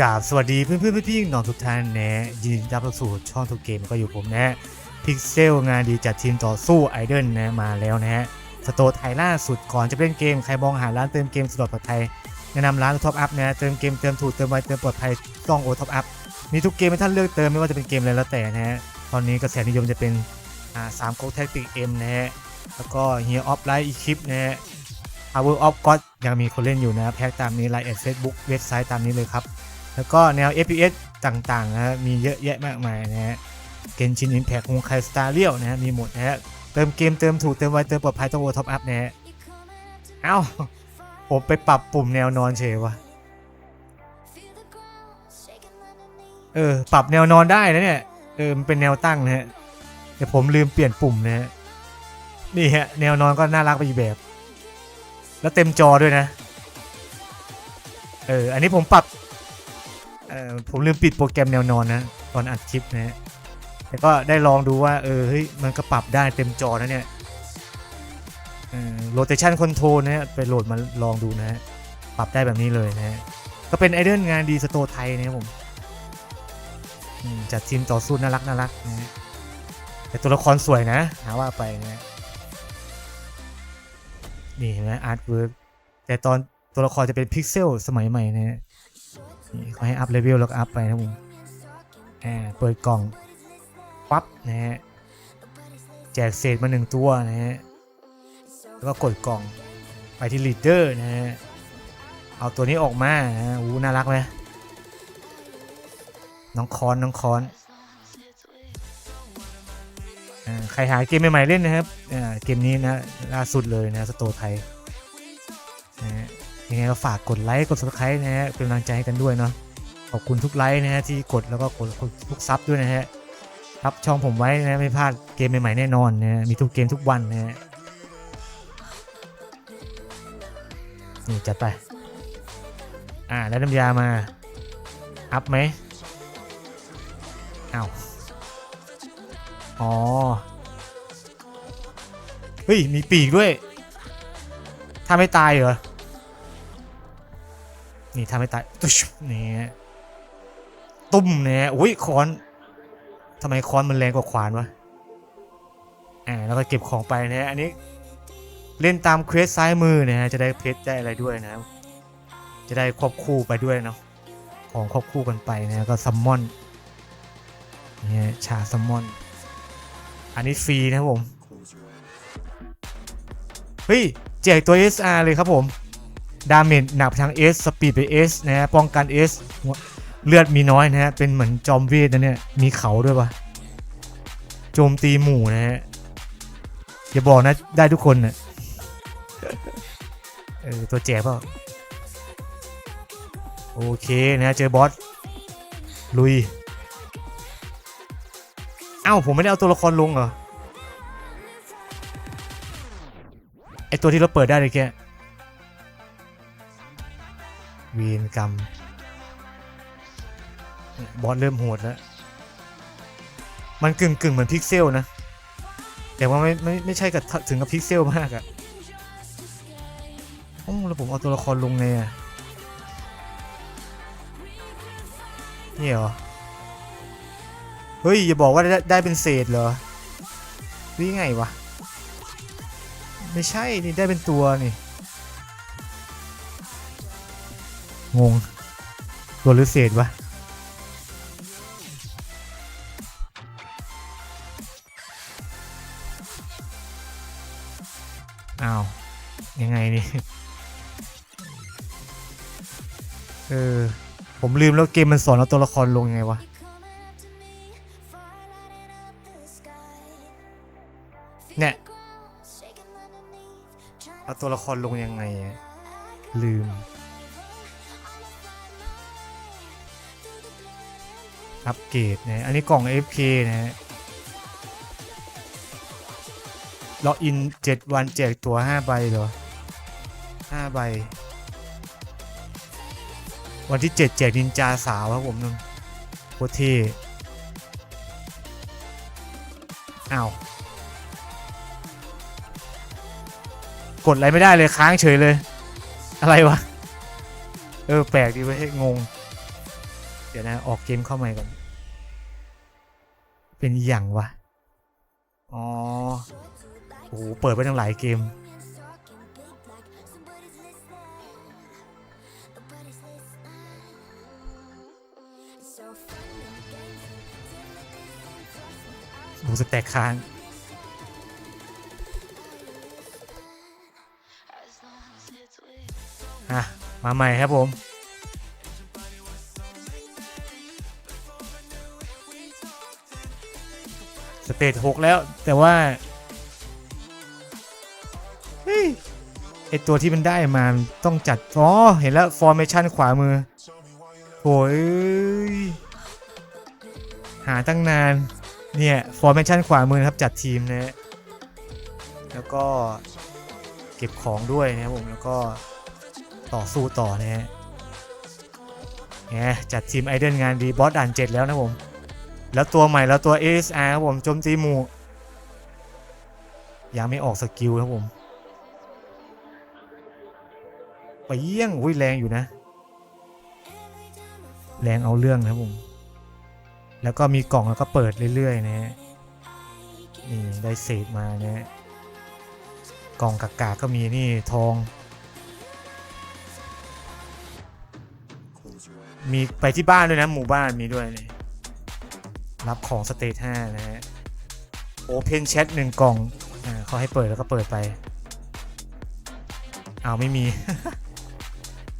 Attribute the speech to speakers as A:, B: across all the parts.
A: กราบสวัสดีเพื่อนเพื่อนพี่ๆน้องทุกท่านนะยินดีต้อนรับสู่ช่องทุกเกมก็อยู่ผมนะพิกเซลงานดีจากทีมต่อสู้ไอเดนนะมาแล้วนะฮะสโตร์ไทยล่าสุดก่อนจะเล่นเกมใครมองหาร้านเติมเกมสะดวกปลอดภัยแนะนำร้านท็อปอัพนะเติมเกมเติมถูกเติมไวเติมปลอดภัยต้องโอท็อปอัพมีทุกเกมให้ท่านเลือกเติมไม่ว่าจะเป็นเกมอะไรแล้วแต่นะฮะตอนนี้กระแสนิยมจะเป็นอ่าสามโค้ดแท็กติกเอ็มนะฮะแล้วก็เฮียออฟไลท์อีคิปนะฮะ Power of God ยังมีคนเล่นอยู่นะแพ็กตามนี้ไลน์แอดเฟซบุ๊กเว็บไซต์ตามนี้เลยครับ แล้วก็แนว FPS ต่างๆนะฮะมีเยอะแยะมากมายนะฮะเกนชินอิมแพคฮงไคสตาร์เรียวนะฮะมีหมดนะฮะเติมเกมเติมถูกเติมไวเติมปลอดภัยต้องโอท็อปอัพนะฮะเอ้าผมไปปรับปุ่มแนวนอนเฉยวะเออปรับแนวนอนได้นะเนี่ยเออมันเป็นแนวตั้งนะฮะแต่ผมลืมเปลี่ยนปุ่มนะฮะนี่ฮะแนวนอนก็น่ารักไปอีกแบบ แล้วเต็มจอด้วยนะ เออ อันนี้ผมปรับ เออผมลืมปิดโปรแกรมแนวนอนนะตอนอัดคลิปนะฮะแต่ก็ได้ลองดูว่า เออเฮ้ยมันก็ปรับได้เต็มจอนะเนี่ยเออ rotation control นะฮะไปโหลดมาลองดูนะฮะปรับได้แบบนี้เลยนะฮะก็เป็นไอเดนงานดีสโตไทยนะครับผมอืมจัดทีมต่อสู้น่ารักน่ารักนะฮะแต่ตัวละครสวยนะ หาว่าไปนะฮะนี่เห็นไหมอาร์ตเวิร์กแต่ตอนตัวละครจะเป็นพิกเซลสมัยใหม่นะฮะ นี่เขาให้อัพเลเวลแล้วก็อัพไปนะผมอ่าเปิดกล่องปั๊บนะฮะแจกเศษมาหนึ่งตัวนะฮะแล้วก็กดกล่องไปที่ลีดเดอร์นะฮะเอาตัวนี้ออกมานะฮะอู้น่ารักไหมน้องคอนน้องคอนอใครหาเกมใหม่ๆเล่นนะครับเกมนี้นะล่าสุดเลยนะสโตไทยนะฮะ ยังไงก็ฝากกดไลค์กด subscribe นะฮะเป็นกำลังใจให้กันด้วยเนาะขอบคุณทุกไลค์นะฮะที่กดแล้วก็กดทุกซับด้วยนะฮะรับช่องผมไว้นะไม่พลาดเกมใหม่ๆแน่นอนนะฮะมีทุกเกมทุกวันนะฮะนี่จัดไป อ่าแล้วน้ำยามา อัพไหมอ้าวอ๋อ เฮ้ย มีปีกด้วย ถ้าไม่ตายเหรอ นี่ถ้าไม่ตายตุ๊ชนี่ตุ้มเนี่ยอุ้ยคอนทำไมคอนมันแรงกว่าขวานวะอ่าแล้วก็เก็บของไปนะอันนี้เล่นตามเควสซ้ายมือนะฮะจะได้เพชรได้อะไรด้วยนะจะได้ควบคู่ไปด้วยเนาะของควบคู่กันไปนะก็ซัมมอนเนี่ยชาซัมมอน อันนี้ฟรีนะผม เฮ้ยแจกตัว SR เลยครับผม ดาเมจหนักทาง S สปีดไป S นะฮะป้องกัน S เลือดมีน้อยนะฮะ เป็นเหมือนจอมเวทนะเนี่ย มีเขาด้วยปะโจมตีหมู่นะฮะ อย่าบอกนะ ได้ทุกคนนะ่ะเออ ตัวแจกเปล่า โอเคนะเจอบอส ลุย เอ้า ผมไม่ได้เอาตัวละครลงเหรอ ไอตัวที่เราเปิดได้เลยแกเวีนกรรม บอสเริ่มโหดแล้ว มันกึ่งกึ่งเหมือนพิกเซลนะ แต่ว่าไม่ไม่ไม่ใช่กับถึงกับพิกเซลมากอะโอ้แล้วผมเอาตัวละครลงไงอะนี่เหรอ เฮ้ย อย่าบอกว่าได้ได้เป็นเศษเหรอนี่ไงวะ ไม่ใช่ นี่ได้เป็นตัวนี่ งงตัวหรือเศษวะอ้าวยังไงนี่เออ ผมลืมแล้วเกมมันสอนเอาตัวละครลงยังไงวะเนี่ยเอาตัวละครลงยังไงลืม อัปเกรดนะอันนี้กล่อง FK นะฮะล็อกอิน 7 วันแจกตัว 5 ใบเหรอ 5 ใบ วันที่ 7 แจกนินจาสาวครับผมนึงโคตรเท่อ้าว กดอะไรไม่ได้เลยค้างเฉยเลย อะไรวะ เออ แปลกดีเว้ยงงดี๋ยวนะ ออกเกมเข้าใหม่ก่อน เป็นอย่างวะ อ๋อ โอ้โห เปิดไปตั้งหลายเกมโอ้โหสแต็กค้างอะ มาใหม่ครับผม เตจหกแล้ว แต่ว่าไอตัวที่มันได้มาต้องจัด อ๋อ เห็นแล้วฟอร์เมชันขวามือโอ้ยหาตั้งนาน เนี่ยฟอร์เมชันขวามือนะครับ จัดทีมนะแล้วก็เก็บของด้วยนะครับผม แล้วก็ต่อสู้ต่อนะฮะเนี่ยจัดทีมไอเดนงานดีบอสด่านเจ็ดแล้วนะผม แล้วตัวใหม่แล้วตัว ASR ครับผมโจมตีหมู่ยังไม่ออกสกิลครับผมไปเยี่ยงอุ้ยแรงอยู่นะ แรงเอาเรื่องนะครับผม แล้วก็มีกล่องแล้วก็เปิดเรื่อยๆนะฮะนี่ได้เศษมานะฮะกล่องกากาก็มีนี่ทอง มีไปที่บ้านด้วยนะหมู่บ้านมีด้วยนี่ รับของสเตท5นะฮะโอเพนแชทหนึ่งกล่องอ่าเขาให้เปิดแล้วก็เปิดไปเอาไม่มี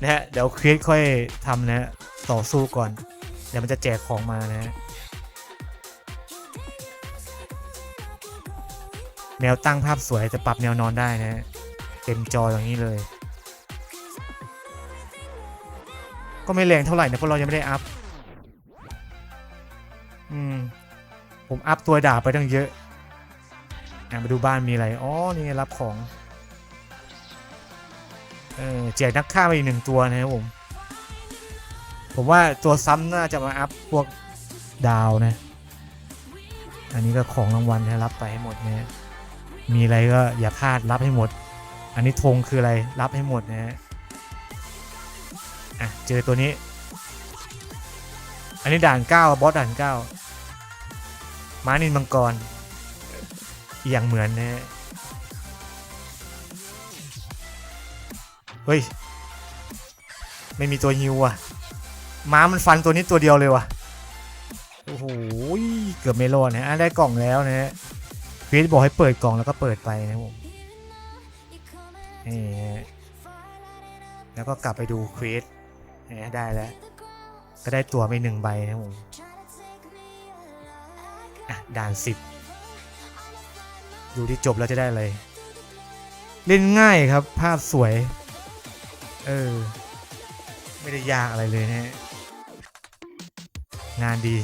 A: นะฮะเดี๋ยวครีสค่อยทำนะฮะต่อสู้ก่อน เดี๋ยวมันจะแจกของมานะฮะแนวตั้งภาพสวยจะปรับแนวนอนได้นะฮะเต็มจออย่างนี้เลย ก็ไม่แรงเท่าไหร่นะเพราะเรายังไม่ได้อัพ อืม ผมอัพตัวดาบไปตั้งเยอะอะมาดูบ้านมีอะไร อ๋อ นี่รับของ เออแจกนักฆ่ามาอีกหนึ่งตัวนะครับผม ผมว่าตัวซ้ำน่าจะมาอัพพวกดาวนะ อันนี้ก็ของรางวัลให้รับไปให้หมดนะฮะมีอะไรก็อย่าพลาดรับให้หมด อันนี้ธงคืออะไรรับให้หมดนะฮะอะเจอตัวนี้ อันนี้ด่าน9บอสด่าน9 ม้านินมังกร อย่างเหมือนนะ เฮ้ย ไม่มีตัวฮิวอะ ม้ามันฟันตัวนี้ตัวเดียวเลยว่ะ โอ้โห เกือบไม่รอดนะได้กล่องแล้วนะฮะพีทบอกให้เปิดกล่องแล้วก็เปิดไปนะผมนี่แล้วก็กลับไปดูควสได้แล้ว ก็ได้ตัวไปหนึ่งใบนะผม อะด่านสิบดูที่จบแล้วจะได้อะไร เล่นง่ายครับ ภาพสวย เออ ไม่ได้ยากอะไรเลยนะงานดี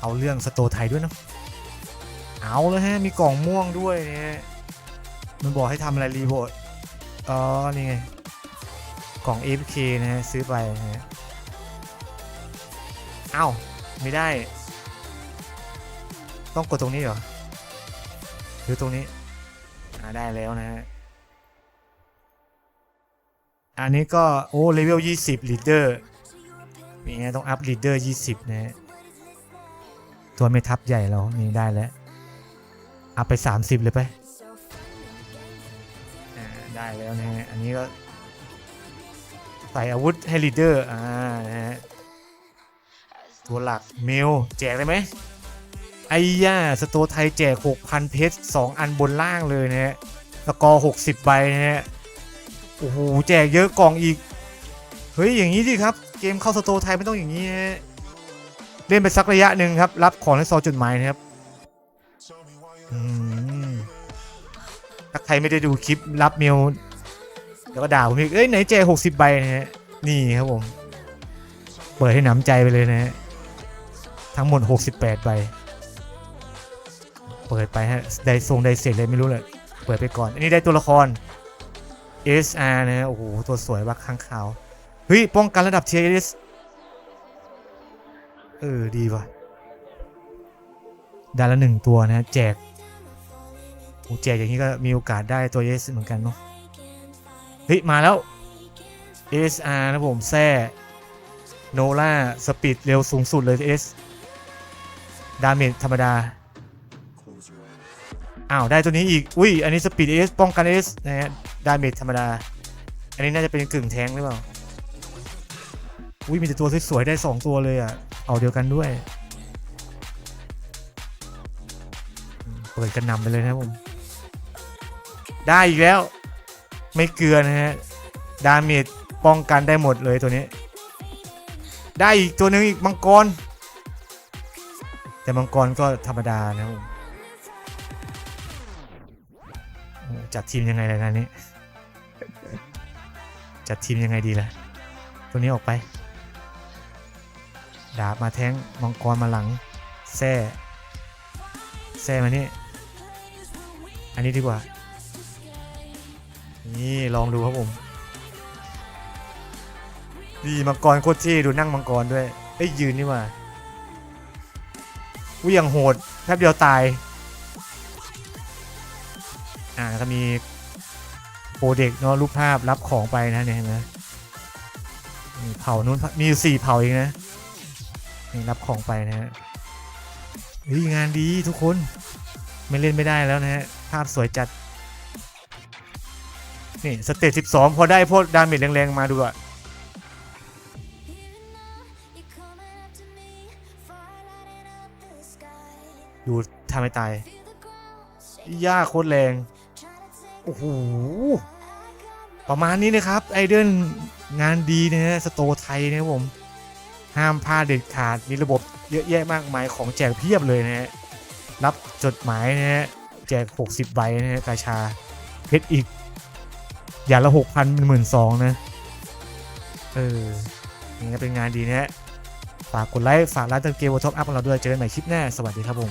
A: เอาเรื่องสโตไทยด้วยเนอะเอาเลยฮะ มีกล่องม่วงด้วยนะฮะมันบอกให้ทำอะไรรีโบทอ๋อ นี่ไง กล่อง AFK นะฮะ ซื้อไปนะฮะ เอ้า ไม่ได้ ต้องกดตรงนี้เหรอ หรือตรงนี้อ่าได้แล้วนะฮะ อันนี้ก็ โอ้เลเวล20 leader มีไงต้องอัพ leader 20 นะฮะ ตัวไม่ทับใหญ่เรานี่ได้แล้ว อัพไป 30 เลยไป อ่า ได้แล้วนะฮะ อันนี้ก็ ใส่อาวุธให้ leader อ่า นะฮะ ตัวหลักเมลแจกเลยไหม ไอ้ย่าสโตไทยแจก 6,000 เพชร2อันบนล่างเลยนะฮะสกอร์60 ใบนะฮะ โอ้โห แจกเยอะกล่องอีก เฮ้ย อย่างนี้สิครับ เกมเข้าสโตไทยไม่ต้องอย่างนี้นะฮะ เล่นไปสักระยะหนึ่งครับ รับของในซองจดหมายนะครับถ้าใครไม่ได้ดูคลิปรับเมลแล้วก็ด่าผมอีก เอ้ย ไหนแจก 60 ใบนะฮะ นี่ครับผม เปิดให้หนำใจไปเลยนะฮะ ทั้งหมด 68 ใบ เปิดไปฮะได้ทรงได้เสร็จเลยไม่รู้เลยเปิดไปก่อน อันนี้ได้ตัวละคร SR นะฮะโอ้โห ตัวสวยบักข้างขาว เฮ้ย ป้องกันระดับ tier S เออ ดีว่ะได้ละหนึ่งตัวนะแจกโอ้แจกอย่างนี้ก็มีโอกาสได้ตัว S เหมือนกันเนาะเฮ้ย มาแล้ว SR นะผมแซ่โนล่าสปีดเร็วสูงสุดเลยเอสดาเมจธรรมดา อ้าว ได้ตัวนี้อีก อุ้ย อันนี้สปีดเอสป้องกันเอสนะฮะดาเมจธรรมดา อันนี้น่าจะเป็นกึ่งแทงหรือเปล่า อุ้ย มีแต่ตัวสวยๆได้ 2 ตัวเลยอะ เอาเดียวกันด้วย เปิดกันนำไปเลยนะผม ได้อีกแล้ว ไม่เกลือนะฮะ ดาเมจป้องกันได้หมดเลยตัวนี้ ได้อีกตัวหนึ่งอีกมังกร แต่มังกรก็ธรรมดานะครับผม จัดทีมยังไงล่ะงานนี้ จัดทีมยังไงดีล่ะ ตัวนี้ออกไป ดาบมาแทงมังกรมาหลังแซ่แซ่มานี่ อันนี้ดีกว่า นี่ลองดูครับผมดีมังกรโคตรเท่ดูนั่งมังกรด้วย เอ้ยยืนนี่ว่าวิ่งอย่างโหดแป๊บเดียวตาย อ่าก็มีโปรเด็กเนาะรูปภาพรับของไปนะเนี่ยเห็นไหมนี่เผานู้นมีสี่เผาเองนะนี่รับของไปนะฮะเฮ้ยงานดีทุกคนไม่เล่นไม่ได้แล้วนะฮะภาพสวยจัดนี่สเตจ12 พอได้พวกดาเมจแรงๆมาดูอะดูทำให้ตายย่าโคตรแรง โอ้โหประมาณนี้นะครับไอเดนงานดีนะฮะสโตไทยนะผมห้ามพลาดเด็ดขาดมีระบบเยอะแยะมากมายของแจกเพียบเลยนะฮะรับจดหมายนะฮะแจก 60 ใบนะฮะกาชาเพชรอีก อย่างละหกพันเป็นหมื่นสองนะ เออนี่ก็เป็นงานดีนะฮะฝากกดไลค์ ฝากร้านเติมเกมวอท็อปอัพของเราด้วย เจอกันใหม่คลิปหน้า สวัสดีครับผม